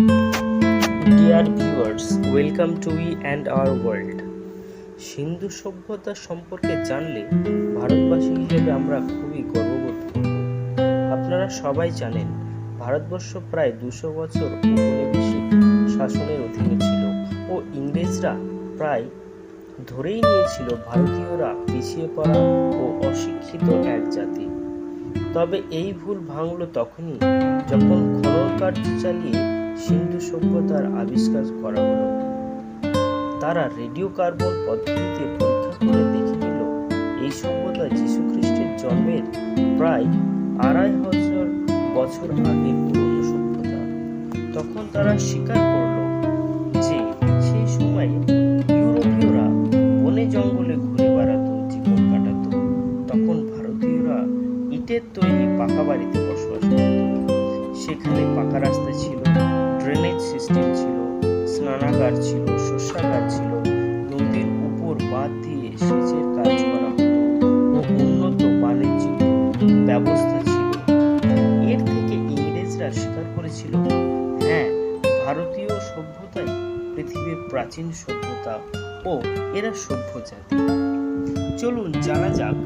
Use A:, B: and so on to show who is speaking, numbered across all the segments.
A: Dear viewers welcome to we and our world Sindhu সভ্যতা সম্পর্কে জানলে ভারতবাসী হিসেবে আমরা খুবই গর্ববোধ আপনারা সবাই জানেন, ভারতবর্ষ প্রায় দুশো বছর উপনিবেশিক শাসনের অধীনে ছিল ও ইংরেজরা প্রায় ধরেই নিয়েছিল ভারতীয়রা পিছিয়ে পড়া ও অশিক্ষিত এক জাতি। তবে এই ভুল ভাঙল তখনই যখন খনন কার্য চালিয়ে সিন্ধু সভ্যতার আবিষ্কার করা হলো। তারা রেডিও কার্বন পদ্ধতিতে পরীক্ষা করে দেখে নিল, এই সভ্যতা যীশু খ্রিস্টের জন্মের প্রায় আড়াই হাজার বছর আগের পুরনো সভ্যতা। তখন তারা স্বীকার করল যে সেই সময়ে ইউরোপীয়রা বনে জঙ্গলে ঘুরে বেড়াতো, জীবন কাটাতো। তখন ভারতীয়রা ইটের তৈরি পাকা বাড়িতে বসবাস করত। সেখানে পাকা রাস্তা ছিল। ড্রেনেজ সিস্টেম ছিল, স্নানাগার ছিল, শস্যাগার ছিল, নদীর উপর বাদ দিয়ে সেচের কাজ করা হতো ও উন্নত বাণিজ্যিক ব্যবস্থা ছিল। এর থেকে ইংরেজরা স্বীকার করেছিল হ্যাঁ ভারতীয় সভ্যতাই পৃথিবীর প্রাচীন সভ্যতা ও এরা সভ্য জাতি। চলুন জানা যাক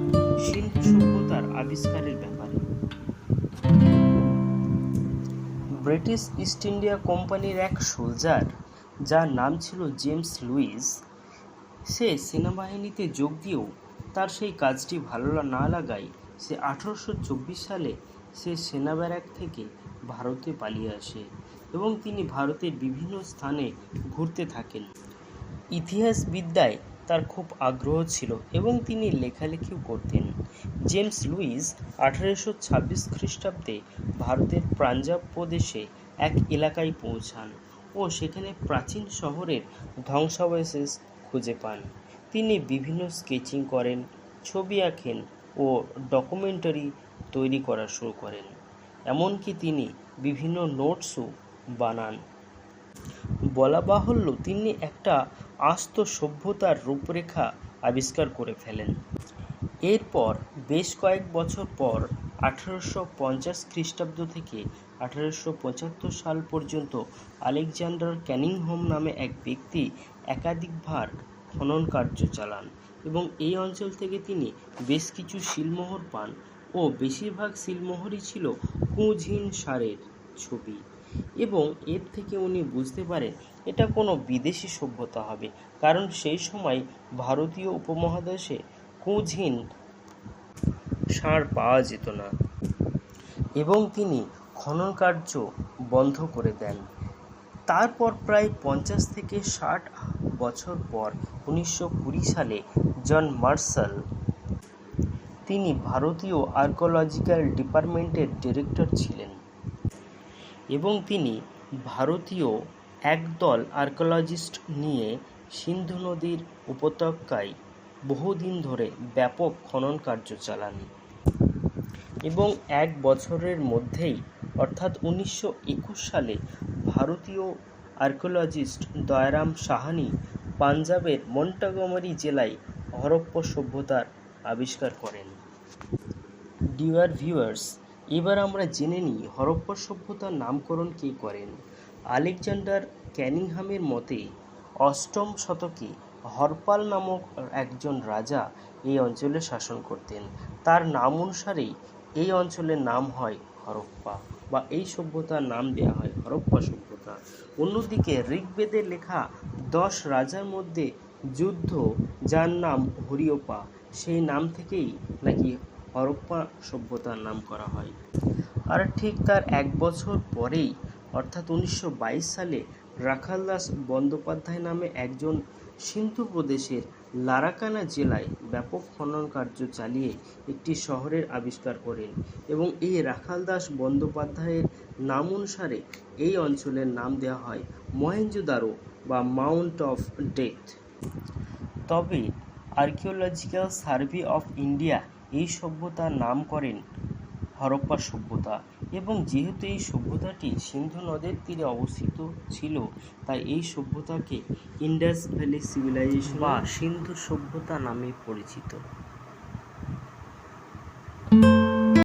A: সিন্ধু সভ্যতার আবিষ্কারের ব্যাপারে। ব্রিটিশ ইস্ট ইন্ডিয়া কোম্পানির এক সোলজার, যার নাম ছিল জেমস লুইস, সে সেনাবাহিনীতে যোগ দিয়েও তার সেই কাজটি ভালো না লাগায় সে আঠারোশো চব্বিশ সালে সে সেনা ব্যারাক থেকে ভারতে পালিয়ে আসে এবং তিনি ভারতের বিভিন্ন স্থানে ঘুরতে থাকেন। ইতিহাস বিদ্যায় তার খুব আগ্রহ ছিল এবং তিনি লেখালেখিও করতেন। জেমস লুইস আঠারোশো ছাব্বিশ খ্রিস্টাব্দে ভারতের পাঞ্জাব প্রদেশে এক এলাকায় পৌঁছান ও সেখানে প্রাচীন শহরের ধ্বংসাবশেষ খুঁজে পান। তিনি বিভিন্ন স্কেচিং করেন, ছবি আঁকেন ও ডকুমেন্টারি তৈরি করা শুরু করেন। এমনকি তিনি বিভিন্ন নোটসও বানান। বলা বাহুল্য, তিনি একটা আস্ত সভ্যতার রূপরেখা আবিষ্কার করে ফেলেন। এরপর বেশ কয়েক বছর পর আঠারোশো পঞ্চাশ খ্রিস্টাব্দ থেকে আঠারোশো পঁচাত্তর সাল পর্যন্ত আলেকজান্ডার ক্যানিংহোম নামে এক ব্যক্তি একাধিকবার খনন কার্য চালান এবং এই অঞ্চল থেকে তিনি বেশ কিছু শিলমোহর পান ও বেশিরভাগ শিলমোহরই ছিল কুঁজহীন সারের ছবি। এবং এর থেকে উনি বুঝতে পারেন এটা কোনো বিদেশি সভ্যতা হবে। কারণ সেই সময় ভারতীয় উপমহাদেশে কুঁজহীন ষাঁড় পাওয়া যেত না এবং তিনি খনন কার্য বন্ধ করে দেন। তারপর প্রায় পঞ্চাশ থেকে ষাট বছর পর উনিশশো কুড়ি সালে জন মার্শাল, তিনি ভারতীয় আর্কোলজিক্যাল ডিপার্টমেন্টের ডিরেক্টর ছিলেন। এবং তিনি ভারতীয় একদল আর্কোলজিস্ট নিয়ে সিন্ধু নদীর উপত্যকায় বহুদিন ধরে ব্যাপক খনন কার্য চালান। এবং এক বছরের মধ্যেই, অর্থাৎ উনিশশো একুশ সালে, ভারতীয় আর্কোলজিস্ট দয়ারাম সাহানি পাঞ্জাবের মন্টাগমারি জেলায় হরপ্পা সভ্যতার আবিষ্কার করেন। ডিয়ার ভিউয়ার্স এবার আমরা জেনে নিই হরপ্পা সভ্যতার নামকরণ কে করেন। আলেকজান্ডার ক্যানিংহামের মতে অষ্টম শতকে হরপাল নামক একজন রাজা এই অঞ্চলে শাসন করতেন। তার নাম অনুসারেই এই অঞ্চলের নাম হয় হরপ্পা বা এই সভ্যতার নাম দেওয়া হয় হরপ্পা সভ্যতা। অন্যদিকে ঋগ্বেদে লেখা দশ রাজার মধ্যে যুদ্ধ, যার নাম হরিয়পা সেই নাম থেকেই নাকি হরপ্পা সভ্যতার নাম করা হয়। আর ঠিক তার এক বছর পরেই, অর্থাৎ উনিশশো বাইশ সালে রাখালদাস বন্দ্যোপাধ্যায় নামে একজন সিন্ধু প্রদেশের লারাকানা জেলায় ব্যাপক খনন কার্য চালিয়ে একটি শহরের আবিষ্কার করেন এবং এই রাখালদাস বন্দ্যোপাধ্যায়ের নাম অনুসারে এই অঞ্চলের নাম দেওয়া হয় মহেঞ্জোদারো বা মাউন্ট অফ ডেথ। তবে আর্কিওলজিক্যাল সার্ভে অফ ইন্ডিয়া এই সভ্যতার নাম করেন হরপ্পা সভ্যতা এবং যেহেতু এই সভ্যতাটি সিন্ধু নদের তীরে অবস্থিত ছিল, তাই এই সভ্যতাকে ইন্ডাস ভ্যালি সিভিলাইজেশন বা সিন্ধু সভ্যতা নামে পরিচিত।